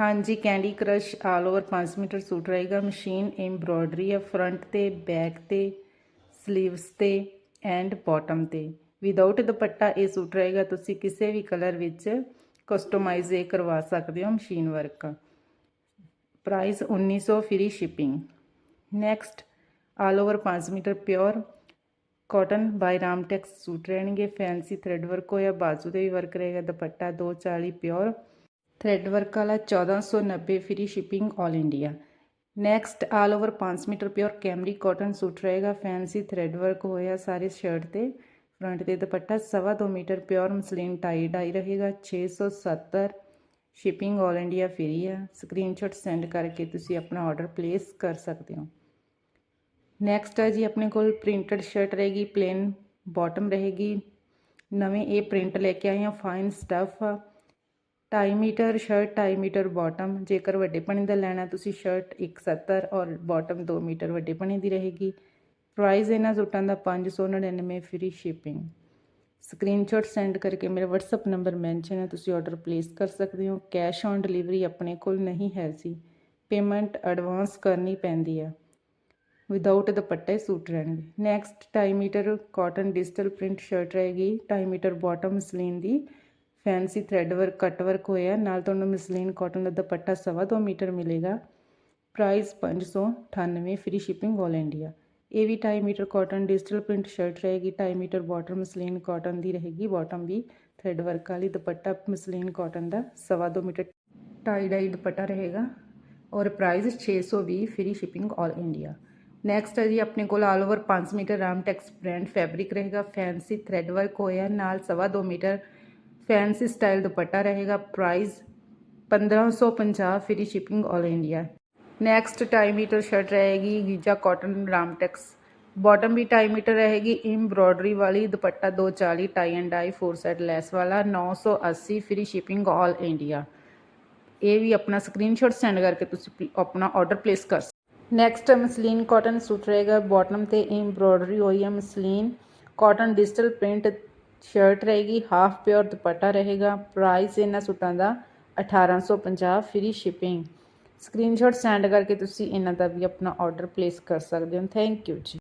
ਹਾਂਜੀ, candy crush all over 5 metre suit ਰਹੇਗਾ। Machine, embroidery ਹੈ ਫਰੰਟ ਤੇ, ਬੈਕ ਤੇ 슬ੀਵਸ ਤੇ ਐਂਡ ਬਾਟਮ ਤੇ। ਵਿਦਆਊਟ ਦੁਪੱਟਾ ਇਹ ਸੂਟ ਰਹੇਗਾ। ਤੁਸੀਂ ਕਿਸੇ ਵੀ ਕਲਰ ਵਿੱਚ ਕਸਟਮਾਈਜ਼ ਇਹ ਕਰਵਾ ਸਕਦੇ ਹੋ machine work. Price 1900 free shipping next all over 5 metre pure cotton by Ramtex suit ਰਹਿਣਗੇ। ਫੈਂਸੀ ਥ੍ਰੈਡ ਵਰਕ ਹੋਇਆ। ਬਾਜ਼ੂ ਤੇ ਵੀ ਵਰਕ ਰਹੇਗਾ। ਦੁਪੱਟਾ 240 ਪਿਓਰ। ਥ੍ਰੈਡ ਵਰਕ ਵਾਲਾ 1490 free shipping 올 India next all over 5 metre pure cambric cotton suit ਰਹੇਗਾ fancy thread work ਹੋਇਆ ਸਾਰੇ shirt ਤੇ ਫਰੰਟ ਤੇ ਦੁਪੱਟਾ ਸਵਾ 2 metre pure muslin tie dye ਰਹੇਗਾ 670 ਸ਼ਿਪਿੰਗ 올 ਇੰਡੀਆ ਫ੍ਰੀ ਆ ਸਕਰੀਨਸ਼ਾਟ ਸੈਂਡ ਕਰਕੇ ਤੁਸੀਂ ਆਪਣਾ ਆਰਡਰ ਪਲੇਸ ਕਰ ਸਕਦੇ ਹੋ ਨੈਕਸਟ ਹੈ ਜੀ ਆਪਣੇ ਕੋਲ ਪ੍ਰਿੰਟਡ ਸ਼ਰਟ ਰਹੇਗੀ ਪਲੇਨ ਬਾਟਮ ਰਹੇਗੀ ਨਵੇਂ ਇਹ ਪ੍ਰਿੰਟ ਲੈ ਕੇ ਆਏ ਹਾਂ ਫਾਈਨ ਸਟਫ ਆ 2.5 metre, shirt 2.5 metre bottom ਜੇਕਰ ਵੱਡੇ ਪਣੀ ਦਾ ਲੈਣਾ, ਤੁਸੀਂ ਸ਼ਰਟ 170 ਔਰ ਬਾਟਮ 2 ਮੀਟਰ ਵੱਡੇ ਪਣੀ ਦੀ ਰਹੇਗੀ। ਪ੍ਰਾਈਸ ਇਹਨਾਂ ਸੂਟਾਂ ਦਾ 599 ਫ੍ਰੀ ਸ਼ਿਪਿੰਗ ਸਕਰੀਨਸ਼ਾਟ ਸੈਂਡ ਕਰਕੇ ਮੇਰਾ WhatsApp ਨੰਬਰ ਮੈਂਸ਼ਨ ਹੈ, ਤੁਸੀਂ ਆਰਡਰ ਪਲੇਸ ਕਰ ਸਕਦੇ ਹੋ। ਕੈਸ਼ ਔਨ ਡਿਲੀਵਰੀ ਆਪਣੇ ਕੋਲ ਨਹੀਂ ਹੈ ਸੀ ਪੇਮੈਂਟ ਐਡਵਾਂਸ ਕਰਨੀ ਪੈਂਦੀ ਆ। ਵਿਦਆਊਟ ਦੁਪੱਟੇ ਸੂਟ ਰਹਿਣਗੇ। Next 2.5 metre cotton digital print shirt ਰਹੇਗੀ। 2.5 ਮੀਟਰ ਬਾਟਮ ਮਸਲੀਨ ਦੀ fancy thread work cut work ਹੋਇਆ ਨਾਲ ਤੁਹਾਨੂੰ ਮਸਲੀਨ ਕਾਟਨ ਦਾ ਦੁਪੱਟਾ ਸਵਾ 2 ਮੀਟਰ ਮਿਲੇਗਾ ਪ੍ਰਾਈਸ 598 ਫ੍ਰੀ ਸ਼ਿਪਿੰਗ 올 ਇੰਡੀਆ ਇਹ ਵੀ 2.5 metre cotton digital print shirt ਰਹੇਗੀ 2.5 ਮੀਟਰ ਬਾਟਮ ਮਸਲੀਨ ਕਾਟਨ ਦੀ ਰਹੇਗੀ ਬਾਟਮ ਵੀ thread work ਵਾਲੀ ਦੁਪੱਟਾ ਮਸਲੀਨ ਕਾਟਨ ਦਾ ਸਵਾ 2 ਮੀਟਰ ਟਾਈ ਡਾਈ ਦੁਪੱਟਾ ਰਹੇਗਾ ਔਰ price 620 free shipping 올 India next ਹੈ ਜੀ ਆਪਣੇ ਕੋਲ all over 5 metre Ramtex brand fabric ਰਹੇਗਾ ਫੈਂਸੀ ਥ੍ਰੈਡ ਵਰਕ ਹੋਇਆ ਨਾਲ ਸਵਾ 2 ਮੀਟਰ ਫੈਂਸੀ ਸਟਾਈਲ ਦੁਪੱਟਾ ਰਹੇਗਾ price 1550 free shipping 올 India next 2.5 metre shirt ਰਹੇਗੀ ਗੀਜਾ ਕਾਟਨ ਰਾਮਟੈਕਸ ਬਾਟਮ ਵੀ 2.5 ਮੀਟਰ ਰਹੇਗੀ ਐਮਬ੍ਰੋਇਡਰੀ ਵਾਲੀ dupatta 240 tie and dye four side lace ਵਾਲਾ 980 ਫ੍ਰੀ ਸ਼ਿਪਿੰਗ 올 ਇੰਡੀਆ ਇਹ ਵੀ ਆਪਣਾ ਸਕਰੀਨਸ਼ਾਟ ਸੈਂਡ ਕਰਕੇ ਤੁਸੀਂ ਆਪਣਾ ਆਰਡਰ ਪਲੇਸ ਕਰ ਨੈਕਸਟ ਮਸਲੀਨ ਕਾਟਨ ਸੂਟ ਰਹੇਗਾ ਬਾਟਮ ਤੇ ਐਮਬ੍ਰੋਇਡਰੀ ਹੋਈ ਹੈ muslin cotton digital print shirt ਰਹੇਗੀ, ਹਾਫ ਪਿਓਰ ਦੁਪੱਟਾ ਰਹੇਗਾ ਪ੍ਰਾਈਸ ਇਹਨਾਂ ਸੂਟਾਂ ਦਾ 1850 ਫ੍ਰੀ ਸ਼ਿਪਿੰਗ ਸਕਰੀਨਸ਼ਾਟ ਸੈਂਡ ਕਰਕੇ ਤੁਸੀਂ ਇਹਨਾਂ ਦਾ ਵੀ ਆਪਣਾ ਆਰਡਰ ਪਲੇਸ ਕਰ ਸਕਦੇ ਹੋ। ਥੈਂਕ ਯੂ ਜੀ।